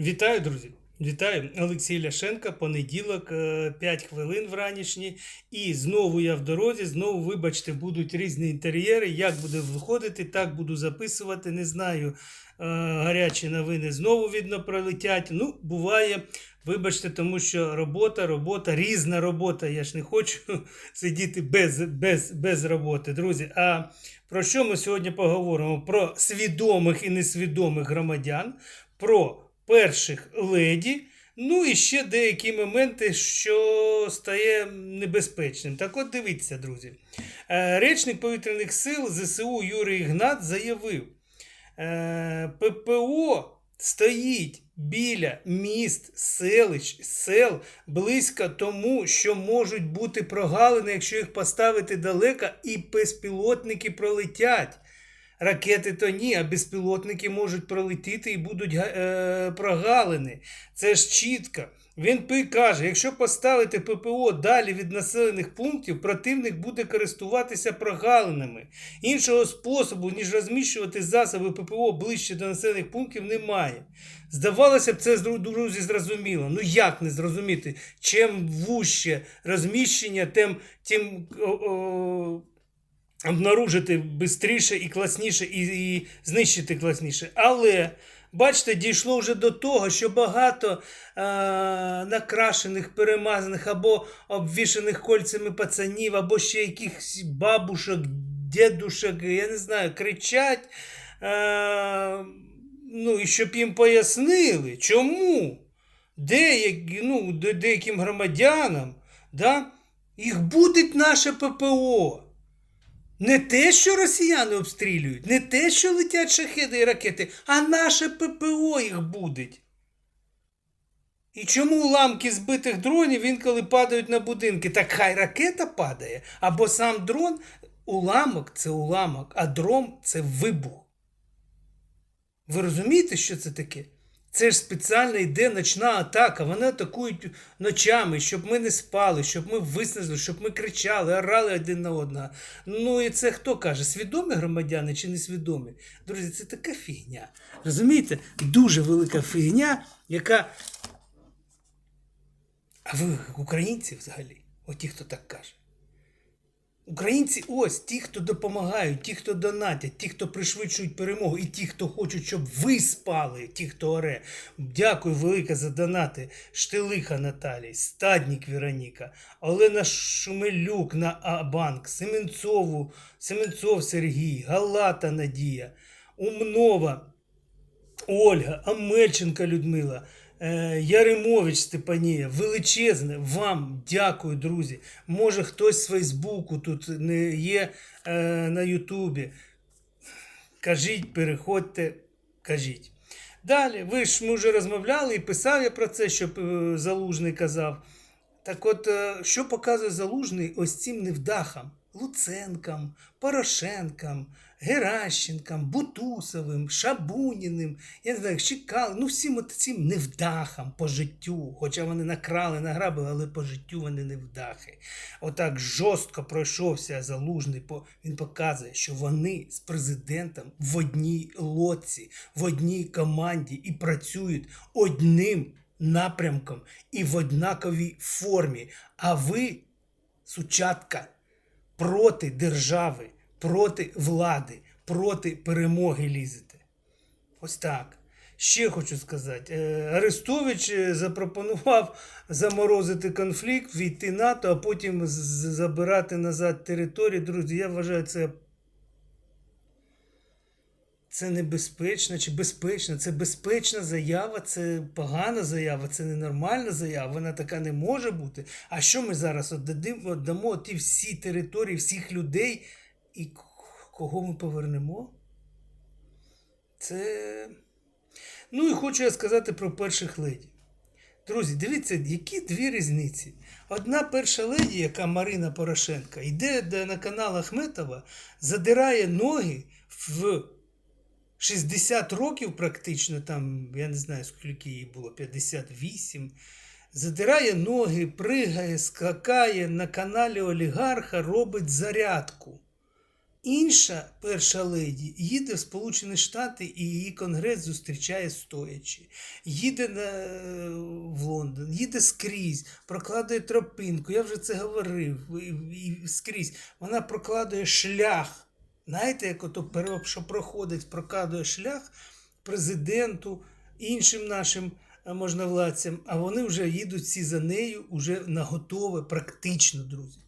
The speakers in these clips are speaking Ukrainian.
Вітаю, друзі! Вітаю, Олексій Ляшенко, понеділок, е, 5 хвилин вранішні. І знову я в дорозі, знову, вибачте, будуть різні інтер'єри. Як буде виходити, так буду записувати. Не знаю, е, гарячі новини знову видно пролетять. Ну, буває. Вибачте, тому що робота, робота, різна робота. Я ж не хочу сидіти без, без, без роботи, друзі. А про що ми сьогодні поговоримо? Про свідомих і несвідомих громадян, про перших леді. Ну і ще деякі моменти, що стає небезпечним. Так от дивіться, друзі. Е, Речник повітряних сил ЗСУ Юрій Ігнат заявив, е, ППО стоїть біля міст, селищ, сел близько тому, що можуть бути прогалини, якщо їх поставити далеко, і безпілотники пролетять. Ракети то ні, а безпілотники можуть пролетіти і будуть е, прогалини. Це ж чітко. Він каже, якщо поставити ППО далі від населених пунктів, противник буде користуватися прогалинами. Іншого способу, ніж розміщувати засоби ППО ближче до населених пунктів, немає. Здавалося б, це друзі зрозуміло. Ну як не зрозуміти? Чим вужче розміщення, тим, тим о, о, обнаружити швидше і класніше, і, і знищити класніше. Але бачите, дійшло вже до того, що багато е, накрашених, перемазаних або обвішаних кольцями пацанів, або ще якихось бабушок, дідушок, я не знаю, кричать. Е, ну, і щоб їм пояснили, чому деякі, ну, деяким громадянам да, їх буде наше ППО. Не те, що росіяни обстрілюють, не те, що летять шахеди і ракети, а наше ППО їх будить. І чому уламки збитих дронів інколи падають на будинки? Так хай ракета падає, або сам дрон. Уламок це уламок, а дрон це вибух. Ви розумієте, що це таке? Це ж спеціально йде ночна атака. Вони атакують ночами, щоб ми не спали, щоб ми виснажили, щоб ми кричали, орали один на одного. Ну і це хто каже? Свідомі громадяни чи несвідомі? Друзі, це така фігня. Розумієте? Дуже велика фігня, яка. А ви українці взагалі? От ті, хто так каже. Українці ось ті, хто допомагають, ті, хто донатять, ті, хто пришвидшують перемогу, і ті, хто хочуть, щоб ви спали, ті, хто оре. Дякую велике за донати. Штилиха Наталій, Стаднік Вероніка, Олена Шумелюк на А-банк, Семенцову, Семенцов Сергій, Галата Надія, Умнова Ольга, Амельченка Людмила, Яремович Степанія, величезне вам дякую, друзі. Може, хтось з Фейсбуку тут не є е, на Ютубі. Кажіть, переходьте, кажіть. Далі, ви ж ми вже розмовляли і писав я про це, щоб е, Залужний казав. Так от, е, що показує Залужний ось цим невдахам? Луценкам, Порошенкам, Геращенкам, Бутусовим, Шабуніним, я не знаю, Чекали, ну всім от цим невдахам по життю. Хоча вони накрали, награбили, але по життю вони невдахи. Отак жорстко пройшовся Залужний, він показує, що вони з президентом в одній лодці, в одній команді і працюють одним напрямком і в однаковій формі. А ви, сучатка, проти держави, проти влади, проти перемоги лізете. Ось так. Ще хочу сказати, е, Арестович е, запропонував заморозити конфлікт, війти НАТО, а потім забирати назад території. Друзі, я вважаю це. Це небезпечно чи безпечно. Це безпечна заява, це погана заява, це ненормальна заява. Вона така не може бути. А що ми зараз віддамо ті всі території, всіх людей, і кого ми повернемо? Це. Ну і хочу я сказати про перших леді. Друзі, дивіться, які дві різниці. Одна перша леді, яка Марина Порошенка, йде на канал Ахметова, задирає ноги в 60 років практично, там, я не знаю, скільки їй було, 58. Задирає ноги, пригає, скакає на каналі олігарха, робить зарядку. Інша перша леді їде в Сполучені Штати і її конгрес зустрічає стоячи. Їде на, е, в Лондон, їде скрізь, прокладує тропинку. Я вже це говорив. І, і скрізь. Вона прокладує шлях. Знаєте, як ото що проходить, прокладує шлях президенту, іншим нашим е, можновладцям, а вони вже їдуть всі за нею, уже на готове, практично, друзі.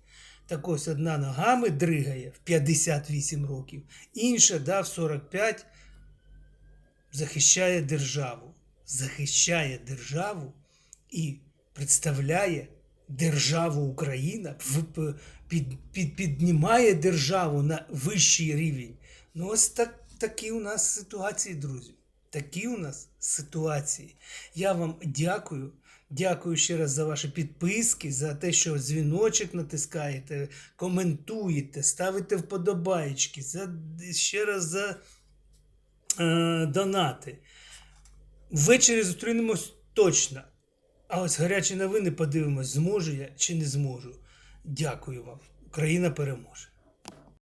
Так ось одна ногами дригає в 58 років, інша да, в 45 захищає державу. Захищає державу і представляє державу Україна, під, під, піднімає державу на вищий рівень. Ну, ось так, такі у нас ситуації, друзі. Такі у нас ситуації. Я вам дякую. Дякую ще раз за ваші підписки, за те, що дзвіночок натискаєте, коментуєте, ставите вподобайки, за, ще раз за е, донати. Ввечері зустрінемось точно. А ось гарячі новини подивимось, зможу я чи не зможу. Дякую вам. Україна переможе.